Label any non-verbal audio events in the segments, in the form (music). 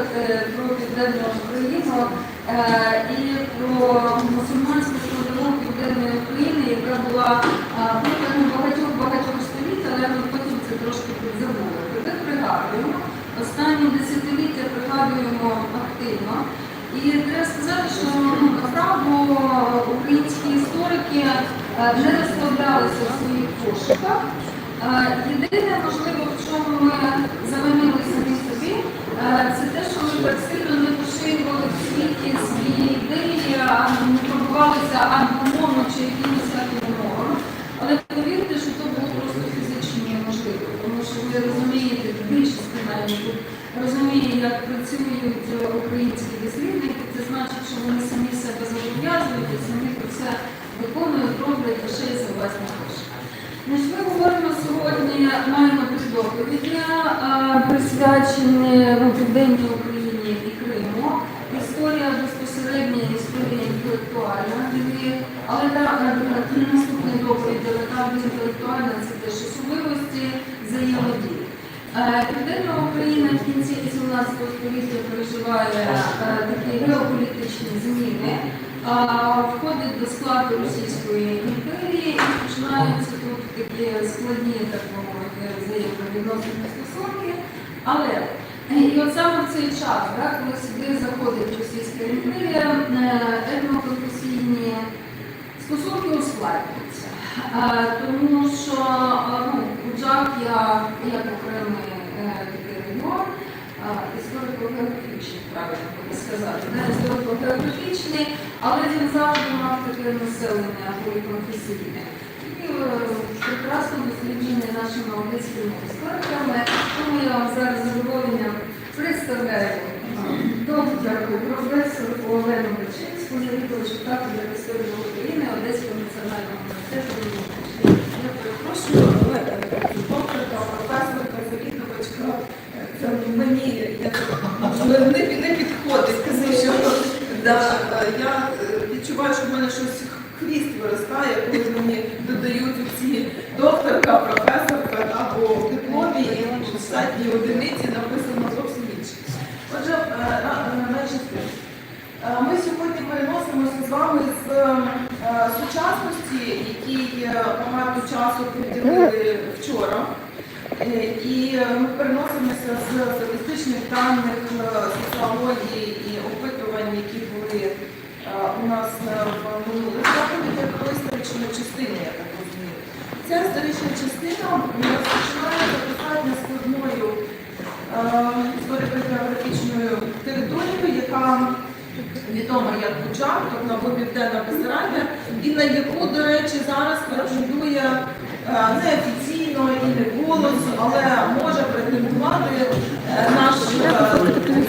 слухати про південну Україну е, і про мусульманську складову південної України, яка була е, протягом багатьох багатьох століть, але ми потім це трошки підзабули. Проте пригадуємо. Останні десятиліття пригадуємо активно. І треба сказати, що ну, направду українські історики е, не розслаблялися в своїх пошуках. Е, Єдине, можливо, в чому ми е, це те, що ми так сильно не поширювали в світі свої ідеї, не пробувалися англомовно чи якимось мовами. Але повірте, що то було просто фізично неможливо, тому що ви розумієте, більшість тут розуміє, як працюють українські дослідники. Це значить, що вони самі себе зобов'язують і самі про це виконують, роблять лише за власні гроші. Ми говоримо сьогодні, маємо присвячені ну, Південній Україні і Криму. Історія безпосередня, історія інтелектуальна. Але е, наступний доповідь, але інтелектуальна це теж особливості взаємодії. Е, Південна Україна в кінці 18 століття переживає е, такі геополітичні зміни, входить до складу Російської імперії і починаються тут такі складні, так мовити, взаємовідносини стосунки. Але е, і от саме в цей час, так, коли сюди заходить Російська імперія, е, етноконфесійні стосунки ускладнюються. Е, Тому що ну, Буджак я як окремий такий регіон, історико-географічний, правильно буде сказати, не історико-географічний, але він завжди мав таке населення поліконфесійне. І прекрасно досліджені нашими англійськими істориками. Тому я вам зараз задоволенням представляю докторку професору Олену Бачинську, завідувачу кафедри історії України Одеського національного університету. Я перепрошую, але е, докторка, професорка, завідувачка, е, це мені як, можливо, не, не підходить. Скажи, що Да, е, я е, відчуваю, що в мене щось хвіст виростає, коли мені додають ці докторка, професорка або в дипломі і в штатній одиниці написано зовсім інше. Отже, е, на- е, найчастіше. Е, Ми сьогодні переносимося з вами з е, сучасності, якій е, багато часу приділили вчора. Е, І е, ми переносимося з статистичних даних е, соціології і опитувань, які були е, у нас е, в минулих заходах до історичної частини, я так розумію. Ця історична частина розпочинається достатньо складною історико-географічною територією, яка відома як Буджак, тобто або Південна Бессарабія, і на яку, до речі, зараз претендує е, неофіційно і не голос, але може претендувати е, наш е, західний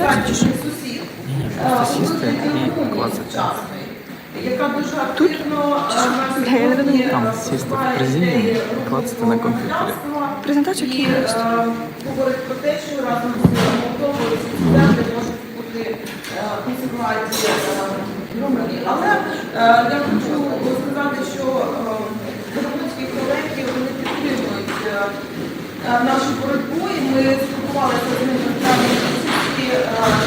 сусід е, у вигляді сучасної, яка дуже активно на сьогодні клацати на комп'ютері. Презентацію і говорить про те, що разом з Молдовою студенти можуть бути е. Але я хочу сказати, що е, румунські колеги вони підтримують е, е, нашу боротьбу, і ми спілкувалися з ними і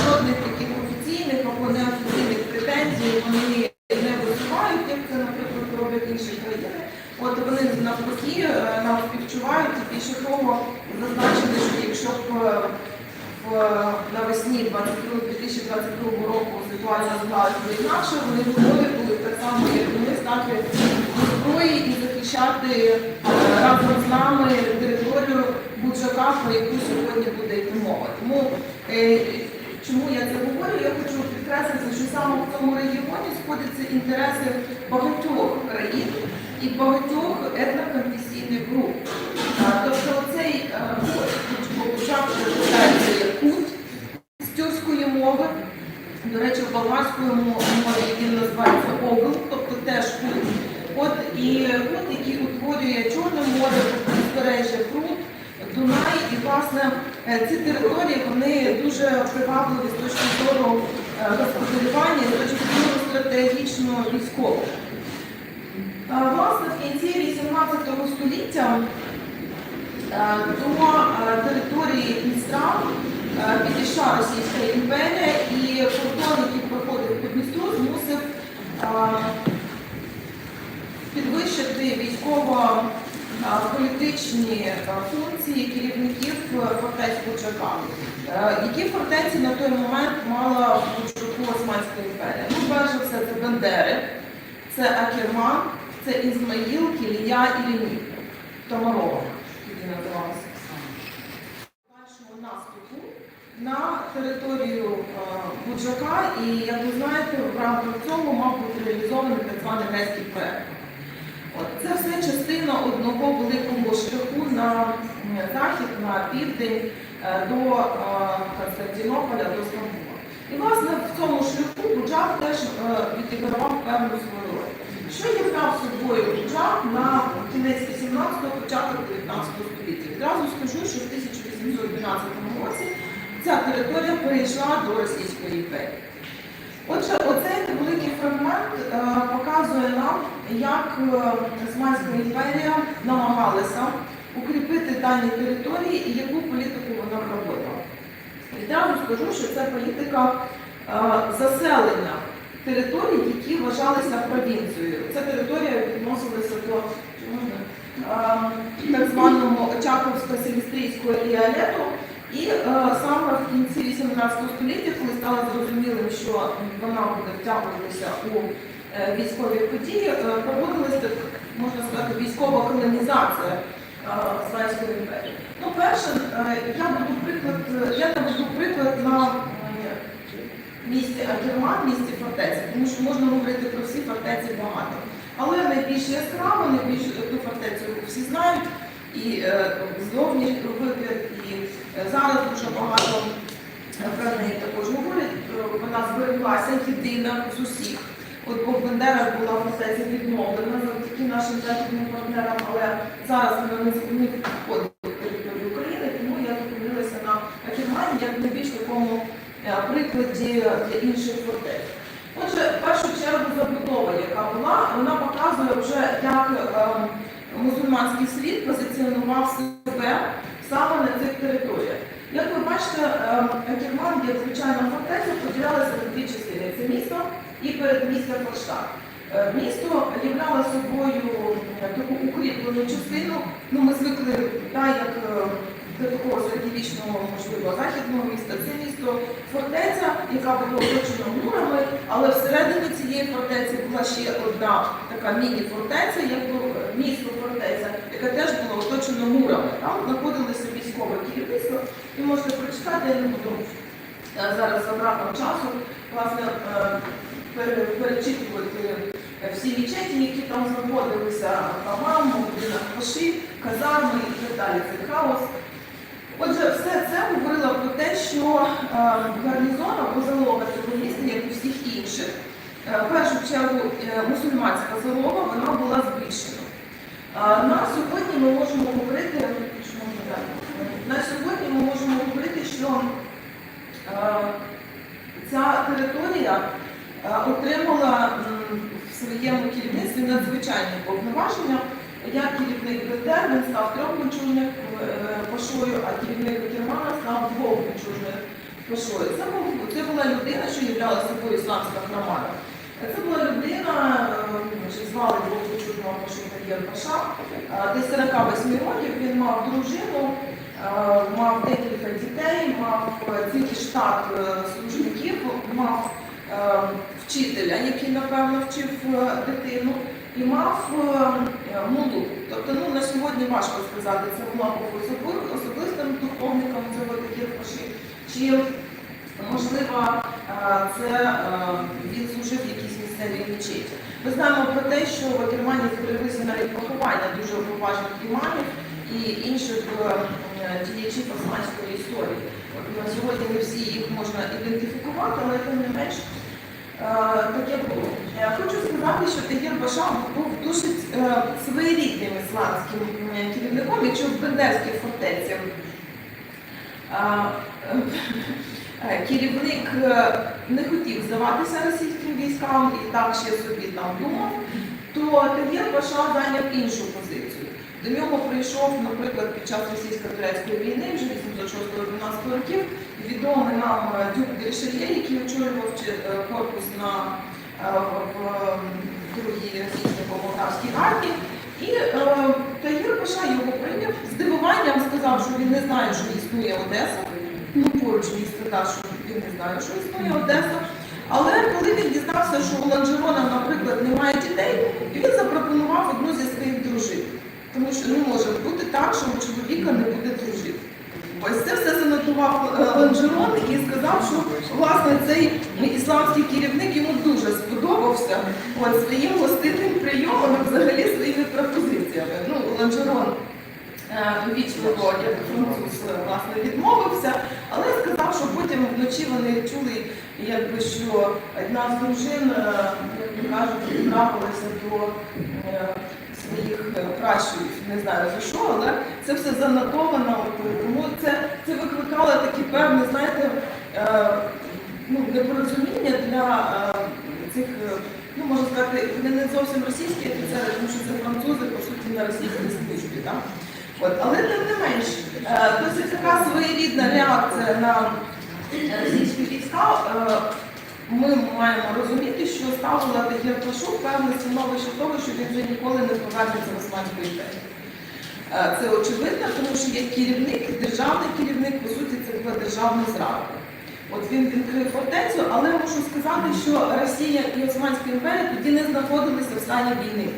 жодних таких офіційних або неофіційних претензій вони не висувають, як це, наприклад, роблять інші країни. От вони навпаки е, нам співчувають і більше того зазначили, що якщо б е, в навесні 22 2022 року ситуація склалася інакше, вони готові були так само, як і ми, стати до зброї і захищати е, разом з нами територію Буджака, про яку сьогодні буде йти мова. Тому е, чому я це говорю? Я хочу підкреслити, що саме в цьому регіоні сходяться інтереси багатьох країн і багатьох етноконфесійних груп. А, Тобто цей почав розглядається як кут з тюркської мови. До речі, в болгарської мові він називається огл, тобто теж кут. От і кут, який утворює Чорне море, узбережжя Крут, Дунай, і власне е, ці території вони дуже привабливі з точки зору е, господарювання, з точки зору стратегічно військового. Е, Власне, в кінці 18 століття до території Дністра підійшла Російська імперія і кордон, який проходив по Дністру, змусив підвищити військово-політичні функції керівників е, фортець Буджака. Е, Які фортеці на той момент мала в Буджаку Османська імперія? Ну, перш за все, це Бендери, це Акерман, це Ізмаїл, Кілія і Лінів. Томарова, тоді називалося. Першому наступу на територію е, Буджака, і як ви знаєте, в рамках цього мав бути реалізований так званий грецький проект. Це все частина одного великого шляху на захід, на південь е, до е, Константинополя, до Стамбула. І власне в цьому шляху Буджак теж е, відігравав певну свою роль. Що являв собою Буджак на кінець 18-го, початок 19 століття? Відразу скажу, що в 1812 році ця територія перейшла до Російської імперії. Отже, оцей невеликий фрагмент е, показує нам, як е, Османська імперія намагалася укріпити дані території і яку політику вона проводила. Відразу скажу, що це політика е, заселення територій, які вважалися провінцією. Ця територія відносилася до е, так званого Очаковсько-Сілістрійського іалету. І е, саме в кінці 18 століття, коли стало зрозумілим, що вона буде втягуватися у е, військові події, е, проводилася, можна сказати, військова колонізація е, Османської імперії. Ну, перше, е, я буду приклад, я наведу приклад на е, місті Акерман, місті фортеці, тому що можна говорити про всі фортеці багато. Але найбільш яскраво, найбільш ту фортецю всі знають, і е, зовні вигляд, і е, зараз дуже багато про неї також говорять. Е, Вона збереглася єдина з усіх. От в Бендерах була фортеця відновлена завдяки нашим західним партнерам, але зараз вона не входить в територію України, тому я зупинилася на Акермані як найбільш такому е, прикладі для інших фортець. Отже, в першу чергу забудова, яка була, вона показує вже, як е, мусульманський світ позиціонував себе саме на цих територіях. Як ви бачите, е, Акерман, як звичайна фортеця, поділялася на дві частини. Це місто і передмістя Форштадт. Е, Місто являло собою таку укріплену частину. Ну, ми звикли, так, як е, до такого середньовічного, можливо, західного міста. Це місто фортеця, яка була оточена мурами, але всередині цієї фортеці була ще одна така міні-фортеця, якби е, місто яке теж було оточено мурами. Там знаходилося військове керівництво. І можете прочитати, я не буду е, зараз забрати часу, власне, е, перечитувати е, всі мечеті, які там знаходилися, хамам, будинок паши, казарми і так далі. Це хаос. Отже, все це говорило про те, що гарнізон або залога цього міста, як у всіх інших, в першу чергу мусульманська залога, вона була збільшена. Е, на сьогодні ми можемо говорити, на сьогодні ми можемо говорити, що е, ця територія е, отримала в своєму керівництві надзвичайні повноваження. Я керівник БТР, він став трьохмічужник пошою, а керівник Кермана став двохмічужник пошою. Це, це була людина, що являла собою ісламська громада. Це була людина, е, звали двохмічужного пашу Таєр Паша, е, десь 48 років, він мав дружину, е, мав декілька дітей, мав е, цілий штат е, служників, мав е, вчителя, який, напевно, вчив е, дитину і мав е, мулу. Тобто, ну на сьогодні важко сказати, це була особистим духовником цього паші, чи можливо е, це е, він служив місцевій мечеті. Ми знаємо про те, що в Германії збереглися навіть поховання дуже поважних імамів і інших е, діячів османської історії. На сьогодні не всі їх можна ідентифікувати, але тим не менш. Е, Таке було. Е, Хочу сказати, що Тагір Баша був досить е, своєрідним ісламським е, керівником, якщо в Бендерській фортеці е, е, керівник е, не хотів здаватися російським військам і так ще собі там думав, то Тагір Баша зайняв іншу позицію. До нього прийшов, наприклад, під час російсько-турецької війни, вже 806-12 років. Відомий нам е, Дюк Дершельє, який очолював е, корпус на е, другій російсько-полтавській армії. І е, Таїр Паша його прийняв з здивуванням, сказав, що він не знає, що існує Одеса. Ну, поруч мій сказав, що він не знає, що існує Одеса. Але коли він дізнався, що у Ланжерона, наприклад, немає дітей, він запропонував одну зі своїх дружин. Тому що не може бути так, що у чоловіка не буде дружин. Ось це все занотував е, Ланжерон і сказав, що власне цей ісламський керівник йому дуже сподобався от, своїм гостинним прийомом і взагалі своїми пропозиціями. Ну, Ланжерон е, вічливо, як француз, власне, відмовився, але сказав, що потім вночі вони чули, якби що одна з дружин, е, як кажуть, трапилася до е, своїх е, пращурів, не знаю за що, але це все занотовано. Тому це, це викликало такі певні, знаєте, е, ну, непорозуміння для е, цих, е, ну можна сказати, не зовсім російські офіцери, тому що це французи, по суті, на російській службі. Так? От, але тим не менш, е, досить така своєрідна реакція на російські війська. е, Ми маємо розуміти, що ставила Тагір Пашу певне становище того, що він вже ніколи не повернеться в Османську імперію. Е, Це очевидно, тому що як керівник, державний керівник, по суті, це була державна зрада. От він відкрив фортецю, але мушу сказати, що Росія і Османська імперія тоді не знаходилися в стані війни.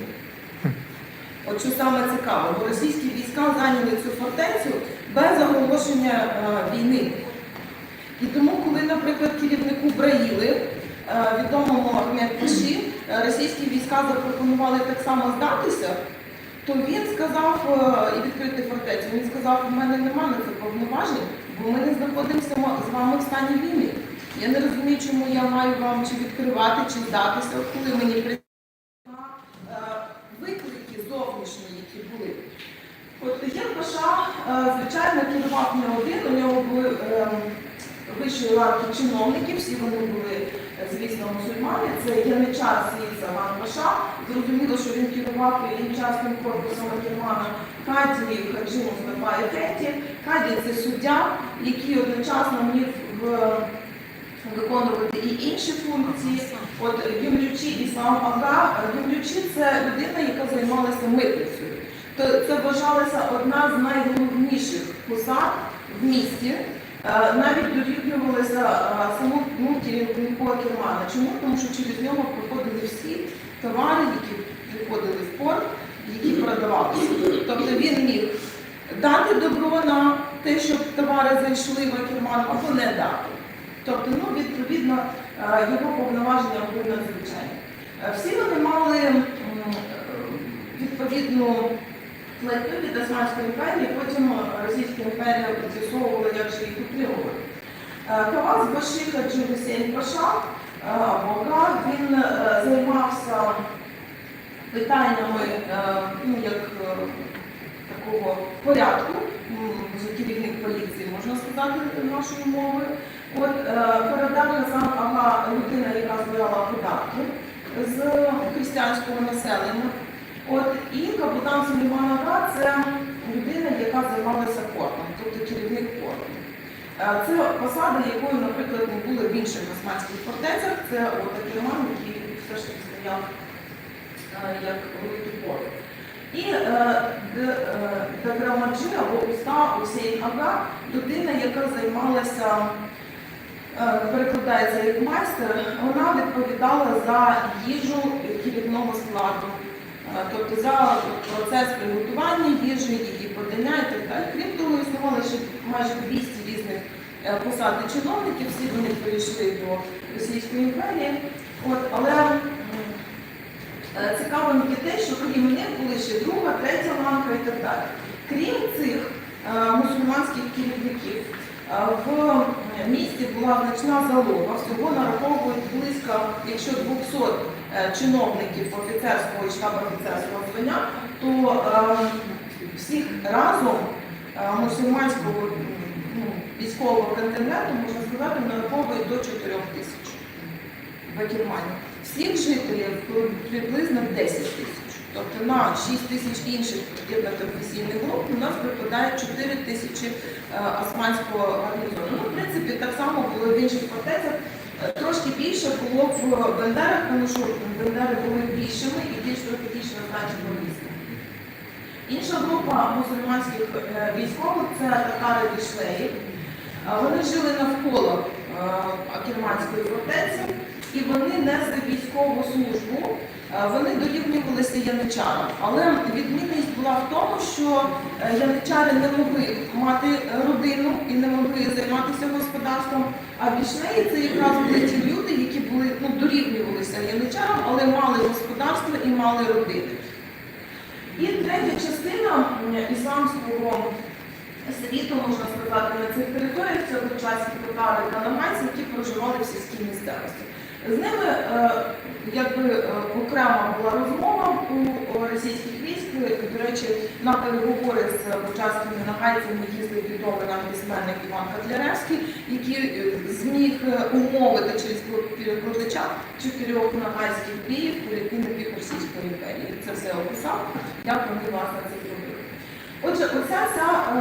От що саме цікаво, бо російські війська зайняли цю фортецю без оголошення е, війни. І тому, коли, наприклад, керівнику Браїли, е, відомому Ахмед е, російські війська запропонували так само здатися, то він сказав і відкрити фортецю, він сказав, у мене немає на це повноважень, бо ми не знаходимося з вами в стані війни. Я не розумію, чому я маю вам чи відкривати, чи здатися, коли мені при е, виклики зовнішні, які були. Єн Паша, е, звичайно, керував не один, у нього були е, вищої ланки чиновників, всі вони були, е, звісно, мусульмани. Це Яничар Сіїд Саган Паша. Зрозуміло, що він керував яничарським корпусом Акермана Каді, Хаджі Мустафа Ефеті. Каді це суддя, який одночасно міг в виконувати і інші функції. От Гюмлючі Іслам Ага, Гюмлючі це людина, яка займалася митницею. То це вважалася одна з найголовніших посад в місті. Е, Навіть дорівнювалася е, самому керівнику Акермана. Чому? Тому що через нього проходили всі товари, які приходили в порт, які продавалися. Тобто він міг дати добро на те, щоб товари зайшли в Акерман, або не дати. Тобто, ну, відповідно, е, його повноваження були надзвичайні. Всі вони мали відповідну платню від Османської імперії, потім Російська імперія з'ясовувала, як же їх утримувати. Е, Каваз Баші Гусейн Паша, е, Бога, він е, займався питаннями е, ну, як е, такого порядку, керівник поліції, можна сказати, нашою мовою. От е, Фарадар Хасан Ага людина, яка збирала податки з християнського населення. От і капітан Сулейман це людина, яка займалася портом, тобто керівник порту. Е, Це посада, якою, наприклад, не було в інших османських фортецях. Це от такий ман, який все ж таки стояв е, як великий порт. І е, Даграмаджи або уста Усейн Ага, людина, яка займалася перекладається як майстер, вона відповідала за їжу керівного складу, тобто за процес приготування їжі, її подання і так далі. Крім того, існувало ще майже 200 різних е, посад і чиновників, всі вони перейшли до Російської імперії. От, але е, цікавим є те, що крім них були ще друга, третя ланка і так далі. Крім цих е, мусульманських керівників, е, в місті була значна залога, всього нараховують близько, якщо 200 е, чиновників офіцерського і штаб офіцерського звання, то е, всіх разом е, мусульманського ну, військового контингенту, можна сказати, нараховують до 4 тисяч в Акермані. Всіх жителів приблизно 10 тисяч. Тобто на 6 тисяч інших професійних груп у нас припадає 4 тисячі е, османського гарнізону. Ну, в принципі, так само було в інших фортецях. Трошки більше було в Бендерах, тому що Бендери були більшими і більш стратегічно значимо місто. Інша група мусульманських е, військових це татари вішлеї. Вони жили навколо е, Акерманської фортеці і вони несли військову службу. Е, Вони дорівнювалися яничарам. Але відмінність була в тому, що е, яничари не могли мати родину і не могли займатися господарством. А вішлеї це якраз були ті люди, які були ну, дорівнювалися яничарам, але мали господарство і мали родини. І третя частина ісламського світу, можна сказати, на цих територіях це часі татари та намайці, які проживали в сільській місцевості. З ними е, якби е, окрема була розмова у російських військ. До речі, на переговори з початками нагайцями їздив відомий нам письменник Іван Котляревський, який е, зміг умовити через перекладача чотирьох нагайських діїв перейти на бік Російської імперії. Це все описав, як вони власне це зробили. Отже, оця вся е,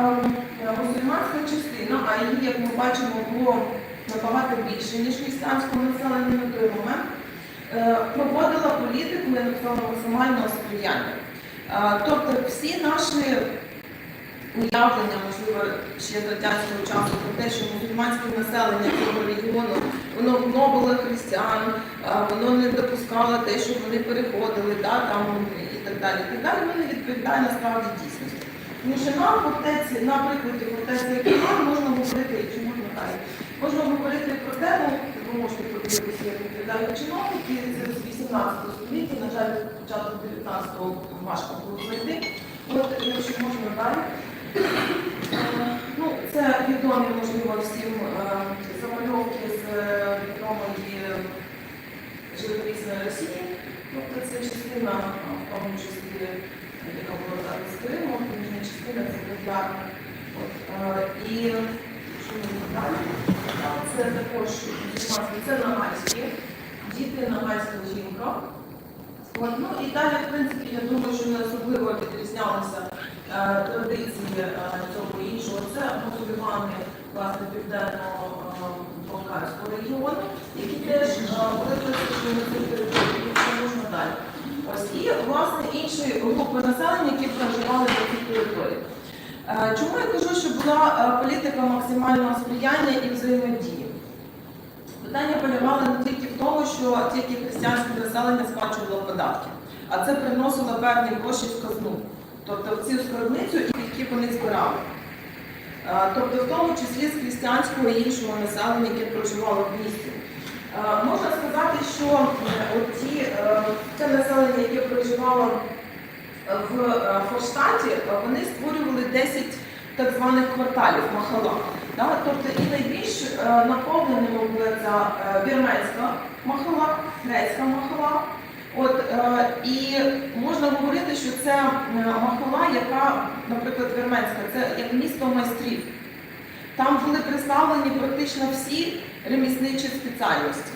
е, мусульманська частина, а її, як ми бачимо, було набагато більше, ніж християнського населення на той момент, е, проводила політику я максимального сприяння. Е, Тобто всі наші уявлення, можливо, ще з радянського часу про те, що мусульманське населення цього регіону воно гнобило християн, е, воно не допускало те, що вони переходили, да, там, і так далі. Так далі, воно не відповідає насправді дійсності. Тому що на фортеці, на прикладі фортеці Києва можна говорити, і чому не далі, можна говорити про те, ви можете подивитися, як відповідають чиновники з 18 століття, на жаль, початку 19-го важко було знайти. От, якщо можна далі. Е, Ну, це відомі, можливо, всім е, замальовки з е, відомої живописної Росії. Тобто це частина, в тому числі, яка була зараз з частина це. От, І Це також це нагайські, діти нагайська жінка. От, ну і далі, в принципі, я думаю, що не особливо відрізнялися е, традиції е, цього іншого. Це мусульмани власне південно-болгарського регіону, які теж е, були присутні на цій території, можна далі. Ось і власне інші групи населення, які проживали на цій території. Е, Чому я кажу, що була е, політика максимального сприяння і взаємодії? Питання полягало не тільки в тому, що тільки християнське населення сплачувало податки, а це приносило певні гроші в казну, тобто в цю скарбницю, які вони збирали. Е, Тобто в тому числі з християнського і іншого населення, яке проживало в місті. Можна сказати, що е, оті, е, це населення, яке проживало в е, Форштаті, е, вони створювали 10 так званих кварталів махала. Да? Тобто і найбільш е, наповненими була ця вірменська махала, грецька махала. От, і можна говорити, що це махала, яка, наприклад, вірменська, це як місто майстрів. Там були представлені практично всі ремісничі спеціальності.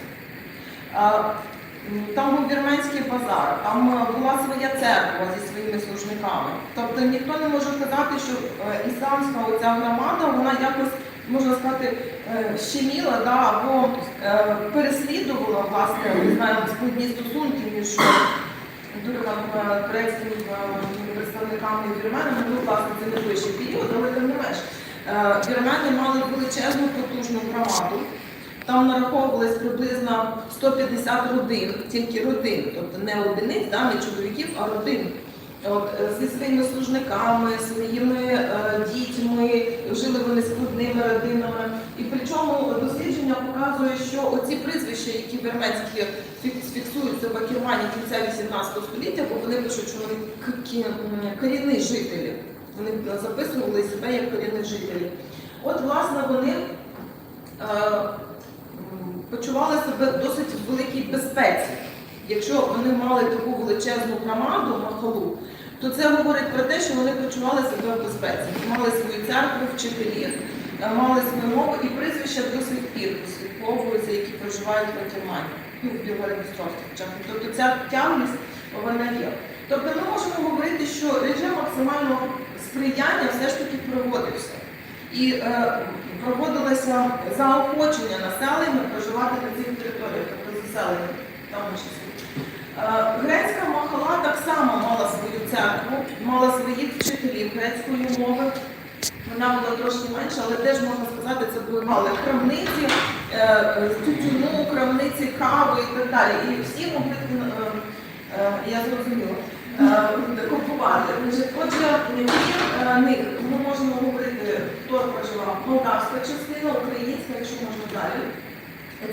Там був вірменський базар, там е, була своя церква зі своїми служниками. Тобто ніхто не може сказати, що е, ісламська оця громада, вона якось, можна сказати, е, щеміла да, або переслідувала власне, складні стосунки між турецькими представниками і вірменами, ну, власне, це не період, але тим не менш. Вірмени мали величезну потужну громаду. Там нараховувалось приблизно 150 родин, тільки родин, тобто не одиниць, да, не чоловіків, а родин. От, е, зі своїми служниками, своїми е, дітьми, жили вони складними родинами. І причому дослідження показує, що оці прізвища, які вірменські фіксуються в Акермані кінця 18 століття, бо вони пишуть, що вони корінні жителі. Вони записували себе як корінні жителі. От, власне, вони е, почували себе в досить великій безпеці. Якщо вони мали таку величезну громаду махалу, то це говорить про те, що вони почували себе в безпеці, мали свою церкву, вчителів, е, мали свою мову і прізвища до сих пір прослідковуються, які проживають в Германії, ну, в Білгородністровській. Тобто ця тягність вона є. Тобто ми можемо говорити, що режим максимального сприяння все ж таки проводився. І е, проводилося заохочення населення проживати на цих територіях, тобто заселення в тому числі. Е, Грецька махала так само мала свою церкву, мала своїх вчителів грецької мови. Вона була трошки менша, але теж можна сказати, це були мали крамниці, е, тютюну, крамниці, кави і так далі. І всі могли, е, я зрозуміла, купувати. Отже, е, них ми можемо говорити, хто проживав, молдавська частина, українська, якщо можна далі.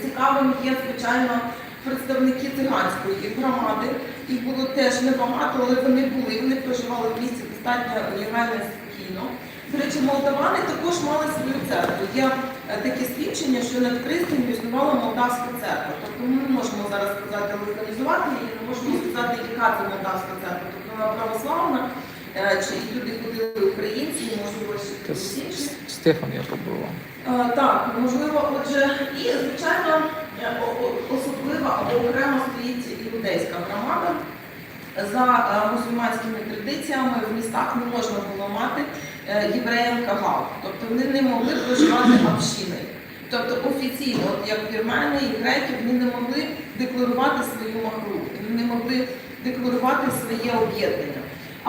Цікавим є, звичайно, представники циганської громади. Їх було теж небагато, але вони були. Вони проживали в місті достатньо легально спокійно. До речі, молдавани також мали свою церкву. Є е, такі свідчення, що над Пристинью існувала молдавська церква. Тобто ми не можемо зараз сказати локалізувати її, не можемо сказати, яка це молдавська церква. Тобто вона православна, чи туди ходили українці, можливо, ще. С- Стефан я побував. Е, Так, можливо, отже, і звичайно е, особлива або окремо стоїть іудейська громада. За е, мусульманськими традиціями в містах не можна було мати е, євреям кагал, тобто вони не могли проживати общиною. Тобто офіційно, от як вірмени і греки, вони не могли декларувати свою махру, вони не могли декларувати своє об'єднання.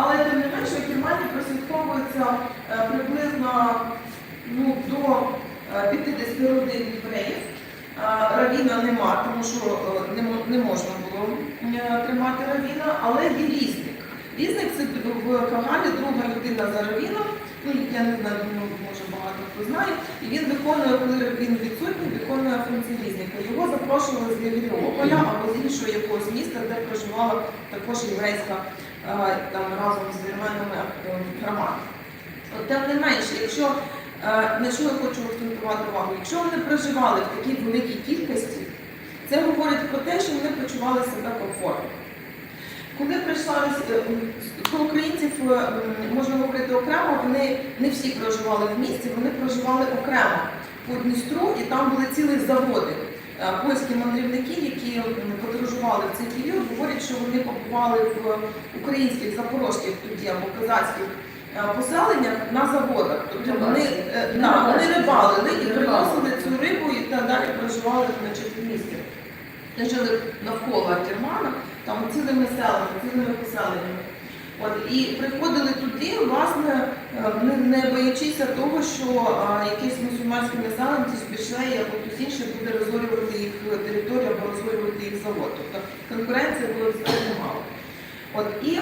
Але тим не менше, в Германії прослідковується е, приблизно ну, до е, 50 родин євреїв. Е, Равіна нема, тому що е, не, можна було е, тримати равіна, але є різник. Різник це в Кагалі друга людина за равіном. Ну, я не знаю, може багато хто знає. І він виконує, коли він відсутній, виконує функції різника. Його запрошували з Лівіополя або з іншого якогось міста, де проживала також єврейська е, там разом з вірменами громада. От, Тим не менше, якщо на що я хочу акцентувати увагу, якщо вони проживали в такій великій кількості, це говорить про те, що вони почували себе комфортно. Коли прийшла Рос- е, про українців, е, можна говорити окремо, вони не всі проживали в місті, вони проживали окремо по Дністру, і там були цілі заводи. Е, Польські мандрівники, які подорожували в цей період, говорять, що вони побували в українських запорожських тоді або козацьких е, поселеннях на заводах. Тобто вони, е, да, вони рибалили і приносили цю рибу і так далі проживали значить, в місті. Вони жили навколо Кермана, там цілими селами, цілими поселеннями. От, і приходили туди, власне, е, не, не боячися того, що а, якісь мусульманські населенці Бішлеї або хтось інший буде розорювати їх територію або розорювати їх завод. Тобто конкуренції було достатньо мало. От, і,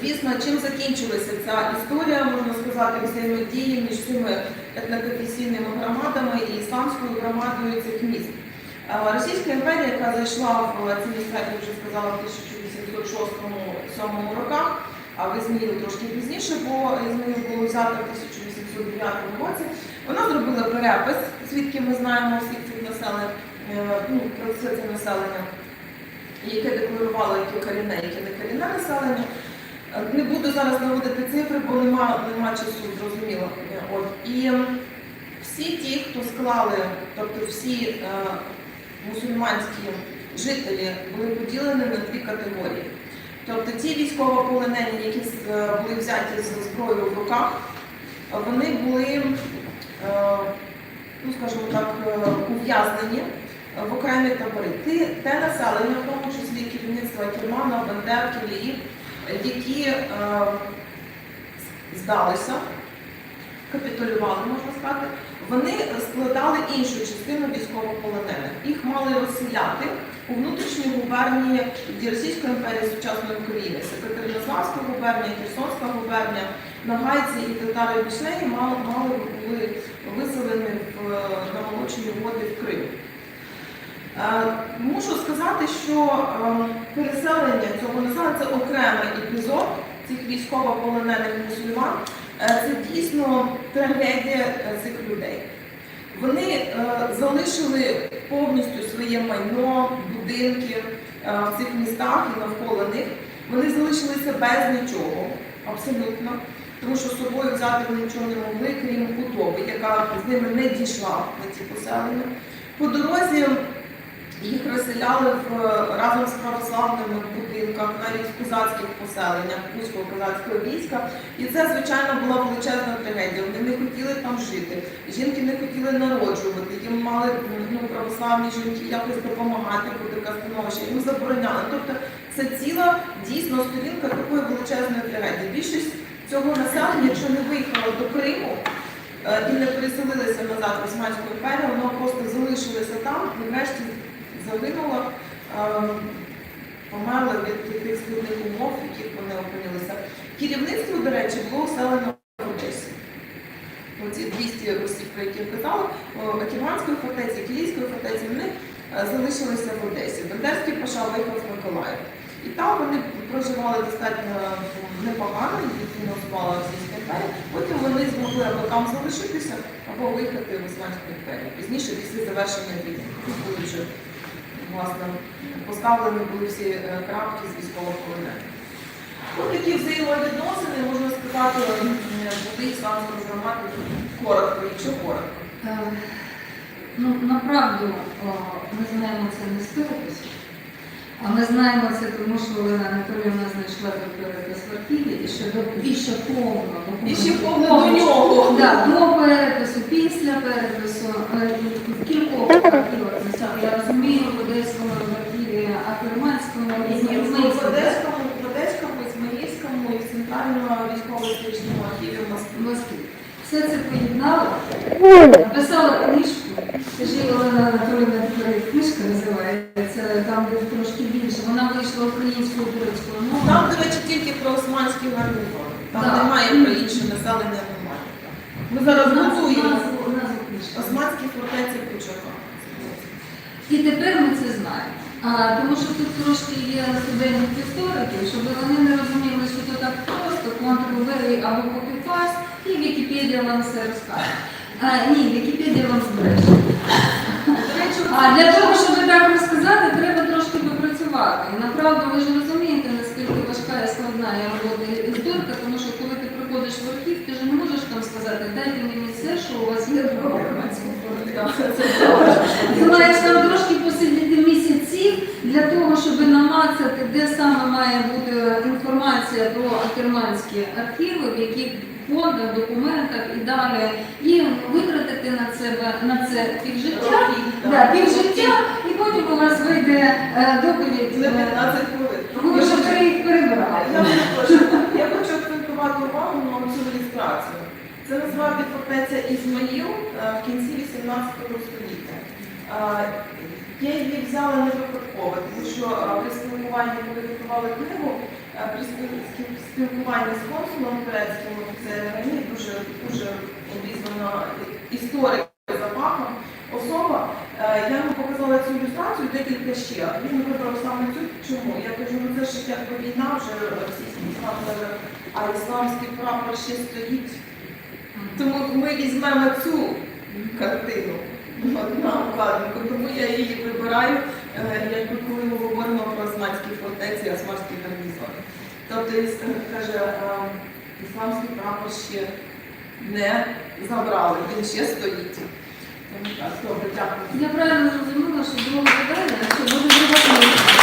звісно, чим закінчилася ця історія, можна сказати, взаємодії між цими етноконфесійними громадами і ісламською громадою цих міст. Російська імперія, яка зайшла в ці міста, як я вже сказала, в 1806-1807 роках, а в Ізмаїл трошки пізніше, бо Ізмаїл було взято в 1809 році, вона зробила перепис, звідки ми знаємо всіх цих населень, е, ну, про все це населення, яке декларувало яке корінне, яке не корінне населення. Не буду зараз наводити цифри, бо нема, нема часу, зрозуміло. От. І всі ті, хто склали, тобто всі е, мусульманські жителі були поділені на дві категорії. Тобто ті військовополонені, які е, були взяті з зброєю в руках, вони були, е, ну скажімо так, е, ув'язнені в окремі табори. Те населення, в тому числі керівництва Кермана, Бандерки, Лії, які здалися, капітулювали, можна сказати, вони складали іншу частину військовополонених. Їх мали розселяти у внутрішній губернії Російської імперії сучасної України. Це Катеринославська губернія, Херсонська губернія, нагайці і татари Бішлеї мали, мали були виселені в, на молочні води в Крим. Е, Мушу сказати, що е, переселення цього населення це окремий епізод цих військовополонених мусульман. Е, Це дійсно трагедія е, цих людей. Вони е, залишили повністю своє майно, будинки в цих містах і навколо них. Вони залишилися без нічого, абсолютно, тому що з собою взяти вони нічого не могли, крім худоби, яка з ними не дійшла на ці поселення. По дорозі Їх розселяли в, разом з православними будинках, навіть в козацьких поселеннях, Кузького козацького війська. І це, звичайно, була величезна трагедія. Вони не хотіли там жити. Жінки не хотіли народжувати. Їм мали ну, православні жінки якось допомагати таке становище. Їм забороняли. Тобто це ціла дійсно сторінка такої величезної трагедії. Більшість цього населення, якщо не виїхало до Криму е, і не переселилися назад в Османську імперію, воно просто залишилося там і врешті загинуло, е, померло від тих складних умов, в яких вони опинилися. Керівництво, до речі, було оселено в Одесі. Оці 200 осіб, про які я казала, Аківанської фортеці, Київської фортеці, вони е, залишилися в Одесі. Бендерський паша виїхав в Миколаїв. І там вони проживали достатньо непогано, їх фінансувала Російська імперія. Потім вони змогли або там залишитися, або виїхати в Османську імперію. Пізніше, після завершення війни, власне поставлені були всі е, крапки з військовополонених. Ось такі взаємовідносини, можна сказати, м, були ісламської громади коротко, якщо коротко. Е, Ну, направду, ми знаємо це не перепису, а ми знаємо це, тому що Олена Анатоліївна знайшла перепис в архіві і ще до і ще повно. І ще повно до нього. Да, до перепису, після перепису, е, в кількох архівах. Я розумію, в Одеському в архіві Аферманському, і в Одеському, в Одеському, Ізмаїльському і в Центральному військово-історичному архіві в Москві. Все це поєднала, написала книжку. Скажи, Олена Анатолійовна, тепер книжка називається, там де трошки більше. Вона вийшла українською турецькою Там, до речі, тільки про османські гарнізони. Там Так. немає про інше населення немає. Ми зараз готуємо османські фортеці Кучака. І тепер ми це знаємо. А, тому що тут трошки є студентів істориків, щоб вони не розуміли, що це так просто Ctrl-V або copy-paste, і Вікіпедія вам все розкаже. А, ні, Вікіпедія вам збереже. А для того, щоб так розказати, треба трошки попрацювати. Направду ви ж розумієте, наскільки важка і складна є робота історика, тому що коли ти приходиш в архів, ти ж не можеш там сказати, дайте мені все, що у вас є про громадську Ти маєш там трошки посидіти місяців для того, щоб намацати, де саме має бути інформація про акерманські архіви, в яких фондах, документах і далі, і витратити на це, на це півжиття. Да, півжиття, і потім у вас вийде е, доповідь. на е, 15 хвилин. Ви вже їх перебрали. Я хочу, акцентувати увагу на цю ілюстрацію. Це насправді фортеця Ізмаїл е, в кінці 18 століття. Е, Я її взяла не випадково, тому що при спілкуванні, коли готували книгу, при спілкуванні з консулом турецьким, це мені дуже, дуже обізнана історик за особа, е, я йому показала цю ілюстрацію декілька ще. Він вибрав саме цю. Чому? Я кажу, ну це ж якби війна вже російський іслам, каже, а ісламський прапор ще стоїть. Тому ми візьмемо цю картину на обкладинку, тому я її вибираю, е, якби коли ми говоримо про османські фортеці, османські. Тобто іс- каже, ісламський прапор ще не забрали, він ще стоїть. Тому так, добре, дякую. Я правильно зрозуміла, що друге питання, що буде друга книжка.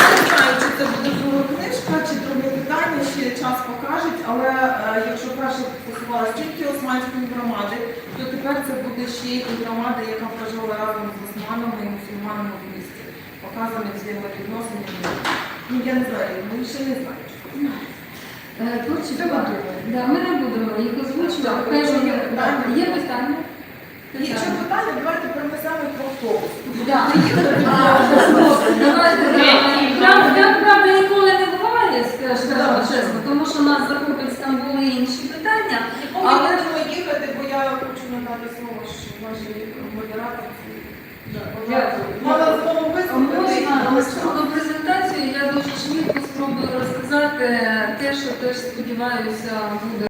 Я не знаю, чи це буде друга книжка, чи друге питання, ще час покажуть, але е, якщо перша стосувалася тільки османської громади, то тепер це буде ще і громада, яка прожила разом з османами і мусульманами в місті. Показані взаємовідносини. Ну я не знаю, ми ще не знаємо. Е, Творчі Треба. Да, ми не будемо їх озвучувати. Вони- є питання. Є питання? Якщо питання, давайте їх в автобус. Да. (laughs) Давайте, да. Правда, ніколи не буває, скажімо чесно, тому що нас захопить там були інші питання. Але Але будемо їхати, бо я хочу надати слово, що наші модератори. Дякую. Наступну презентацію я дуже швидко спробую розказати те, що теж сподіваюся буде.